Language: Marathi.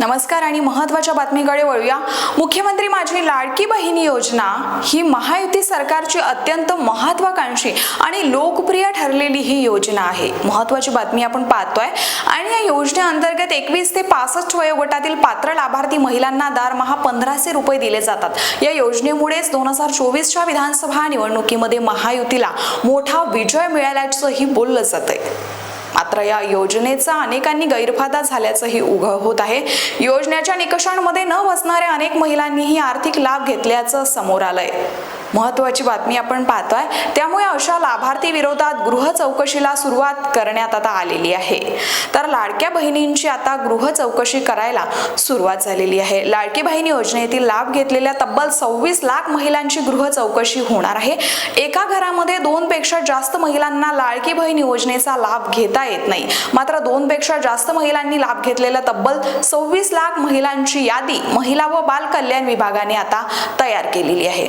नमस्कार आणि महत्त्वाच्या बातमीकडे वळूया. मुख्यमंत्री माझी लाडकी बहिणी योजना ही महायुती सरकारची अत्यंत महत्वाकांक्षी आणि लोकप्रिय ठरलेली ही योजना आहे. महत्वाची बातमी आपण पाहतोय. आणि या योजनेअंतर्गत एकवीस ते पासष्ट वयोगटातील पात्र लाभार्थी महिलांना दरमहा पंधराशे रुपये दिले जातात. या योजनेमुळेच दोन हजार चोवीसच्या विधानसभा निवडणुकीमध्ये महायुतीला मोठा विजय मिळाल्याचंही बोललं जातंय. मात्र या योजनेचा अनेकांनी गैरफायदा झाल्याचंही उघड होत आहे. योजनेच्या निकषांमध्ये न बसणाऱ्या अनेक महिलांनीही आर्थिक लाभ घेतल्याचं समोर आलंय. महत्वाची बातमी आपण पाहतोय. त्यामुळे अशा लाभार्थी विरोधात गृह चौकशीला सुरुवात करण्यात आता आलेली आहे. तर लाडक्या बहिणींची आता गृह चौकशी करायला सुरुवात झालेली आहे. लाडकी बहिणी योजनेतील लाभ घेतलेल्या तब्बल सव्वीस लाख महिलांची गृह चौकशी होणार आहे. एका घरामध्ये दोन पेक्षा जास्त महिलांना लाडकी बहीण योजनेचा लाभ घेता येत नाही. मात्र दोन पेक्षा जास्त महिलांनी लाभ घेतलेल्या तब्बल सव्वीस लाख महिलांची यादी महिला व बाल कल्याण विभागाने आता तयार केलेली आहे.